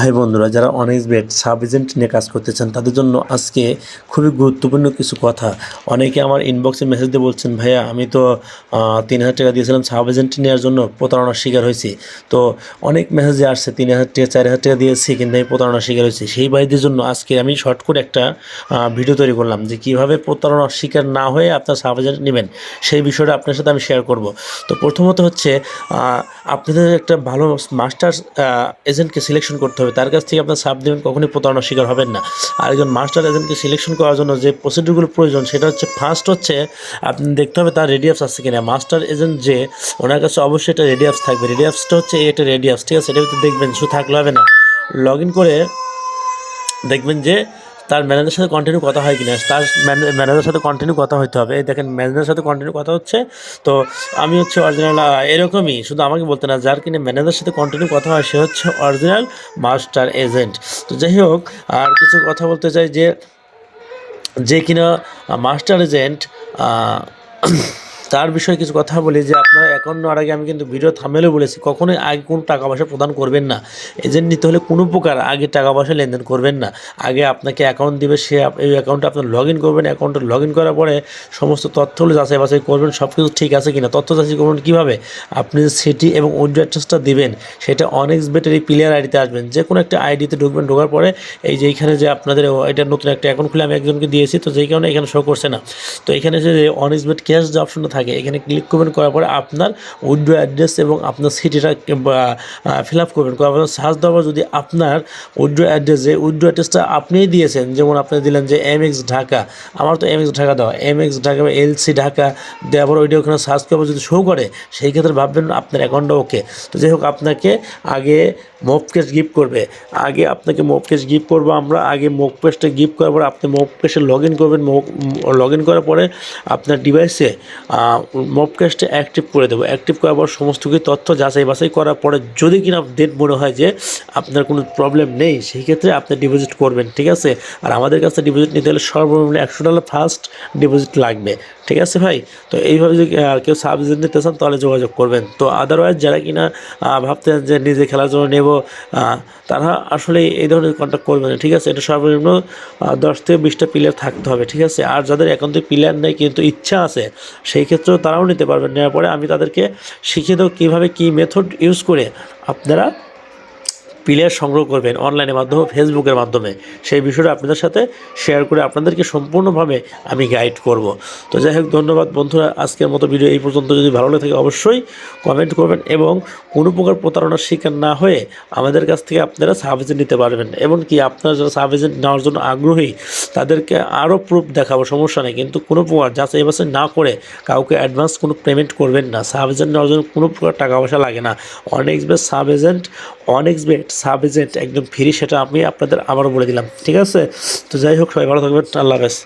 High বন্ধুরা, যারা অনেক্স bed sub agent নিয়ে কাজ করতে চান, তাদের জন্য আজকে খুবই গুরুত্বপূর্ণ কিছু কথা। অনেকে আমার ইনবক্সে মেসেজ দিয়ে বলছেন, ভাইয়া, আমি তো তিন হাজার টাকা দিয়েছিলাম সাব এজেন্ট নেওয়ার জন্য প্রতারণার শিকার হয়েছি। তো অনেক মেসেজে আসছে, তিন হাজার টাকা, চার হাজার টাকা দিয়েছি, কিন্তু আমি প্রতারণার শিকার হয়েছি। সেই ভাইদের জন্য আজকে আমি শর্ট করে একটা ভিডিও তৈরি করলাম, যে কীভাবে প্রতারণার শিকার না হয়ে আপনার সাব এজেন্ট নেবেন, সেই বিষয়টা আপনার সাথে আমি শেয়ার করব। তো প্রথমত হচ্ছে আপনাদের একটা ভালো মাস্টার এজেন্টকে সিলেকশন করতে হবে। তার কাছ থেকে আপনার সাপ দেবেন, কখনই প্রতারণার শিকার হবেন না। আর একজন মাস্টার এজেন্টকে সিলেকশন করার জন্য যে প্রসিডিউরগুলো প্রয়োজন, সেটা হচ্ছে ফার্স্ট হচ্ছে আপনি দেখতে হবে তার রেডিয়াপস আছে কি না মাস্টার এজেন্ট যে, ওনার কাছে অবশ্যই এটা রেডিয়াপস থাকবে। রেডিয়াপসটা হচ্ছে এটা রেডিয়াপস ঠিক আছে? এটা দেখবেন, শুধু থাকলে হবে না। লগ ইন করে দেখবেন যে তার ম্যানেজারের সাথে কন্টিনিউ কথা হয় কিনা, তার ম্যানেজারের সাথে কন্টিনিউ কথা হইতে হবে। এই দেখেন ম্যানেজারের সাথে কন্টিনিউ কথা হচ্ছে। তো আমি হচ্ছে অরিজিনাল এরকমই, শুধু আমাকে বলতে না, যার কিনা ম্যানেজারের সাথে কন্টিনিউ কথা হয়, সে হচ্ছে অরিজিনাল মাস্টার এজেন্ট তো যাই হোক, আর কিছু কথা বলতে চাই যে যে কিনা মাস্টার এজেন্ট তার বিষয়ে কিছু কথা বলি যে আপনার অ্যাকাউন্ট নেওয়ার আগে আমি কিন্তু ভিডিও থামেলেও বলেছি, কখনোই আগে কোনো টাকা পয়সা প্রদান করবেন না। এজেন্ট নিতে হলে কোনো প্রকার আগে টাকা পয়সা লেনদেন করবেন না। আগে আপনাকে অ্যাকাউন্ট দিবে, সে এই অ্যাকাউন্টে আপনার লগ ইন করবেন অ্যাকাউন্টে লগ ইন করার পরে সমস্ত তথ্যগুলো যাচাই বাছাই করবেন সব কিছু ঠিক আছে কিনা। তথ্য যাচাই করবেন কীভাবে? আপনি সিটি এবং উইড্রো অ্যাড্রেসটা দিবেন। সেটা অনেক্স বেটের প্লেয়ার আইডিতে আসবেন। যে কোনো একটা আইডিতে ঢুকবেন, ঢোকার পরে এই যে এইখানে যে আপনাদের এটা নতুন একটা অ্যাকাউন্ট খুলে আমি একজনকে দিয়েছি, তো যেই কারণে এখানে শো করছে না। তো এখানে যে অনেক্স বেট ক্যাশ যে অপশনটা থাকে এখানে ক্লিক করবেন করার পরে আপনার উইড্রো অ্যাড্রেস এবং আপনার সিটিটা ফিল আপ করবেন। করার পরে সার্চ দেওয়ার যদি আপনার উইড্রো অ্যাড্রেস উইড্রো অ্যাড্রেসটা আপনিই দিয়েছেন, যেমন আপনি দিলেন যে এম এক্স ঢাকা আমার তো এম এক্স ঢাকা দেওয়া এম এক্স ঢাকা বা এলসি ঢাকা দেওয়ার পর ওইটা ওখানে সার্চ করব যদি শো করে, সেই ক্ষেত্রে ভাববেন আপনার অ্যাকাউন্টটা ওকে তো যাই হোক, আপনাকে আগে মপ কেস গিফট করবে। আগে আপনাকে মপ কেস গিফট করব আমরা, আগে মপ কেসটা গিফট করার পরে আপনি মপ কেসে লগ ইন করবেন লগ ইন করার পরে আপনার ডিভাইসে মপ কেসটা অ্যাক্টিভ করে দেবো। অ্যাক্টিভ করার পর সমস্ত কিছু তথ্য যাচাই বাছাই করার পরে যদি কিনা ডেট মনে হয় যে আপনার কোনো প্রবলেম নেই সেই ক্ষেত্রে আপনি ডিপোজিট করবেন, ঠিক আছে? আর আমাদের কাছে ডিপোজিট নিতে হলে সর্বনিম্ন একশো ডলার ফার্স্ট ডিপোজিট লাগবে, ঠিক আছে ভাই? তো এইভাবে যদি কেউ সাবজেক্ট নিতে চান তাহলে যোগাযোগ করবেন। তো আদারওয়াইজ যারা কিনা ভাবতেন যে নিজে খেলার জন্য নেব তারা আসলে এই ধরনের কন্ট্যাক্ট করবে না, ঠিক আছে? এটা সর্বনিম্ন দশ থেকে বিশটা প্লেয়ার থাকতে হবে, ঠিক আছে? আর যাদের একান্ত প্লেয়ার নেই কিন্তু ইচ্ছা আছে, সেই ক্ষেত্রেও তারাও নিতে পারবেন নেওয়ার পরে আমি তাদেরকে শিখিয়ে দেবো কীভাবে কী মেথড ইউজ করে আপনারা প্লেয়ার সংগ্রহ করবেন অনলাইনের মাধ্যমে, ফেসবুকের মাধ্যমে। সেই বিষয়টা আপনাদের সাথে শেয়ার করে আপনাদেরকে সম্পূর্ণভাবে আমি গাইড করব। তো যাই হোক, ধন্যবাদ বন্ধুরা। আজকের মতো ভিডিও এই পর্যন্ত। যদি ভালো লাগে থাকে, অবশ্যই কমেন্ট করবেন এবং কোনো প্রকার প্রতারণার শিকার না হয়ে আমাদের কাছ থেকে আপনারা সার্ভিস নিতে পারবেন। এবং কি আপনারা যারা এজেন্ট নেওয়ার জন্য আগ্রহী তাদেরকে আরও প্রুফ দেখাবো, সমস্যা নেই। কিন্তু কোনো প্রকার যাচাই বাছাই না করে কাউকে অ্যাডভান্স কোনো পেমেন্ট করবেন না। সাব এজেন্ট নেওয়ার জন্য কোনো প্রকার টাকা পয়সা লাগে না। অনেক্স বেট সাব এজেন্ট অনেক্স বেট সাব এজেন্ট একদম ফ্রি সেটা আমি আপনাদের আবারও বলে দিলাম। ঠিক আছে? তো যাই হোক, সবাই ভালো থাকবেন। আল্লাহ হাফেজ।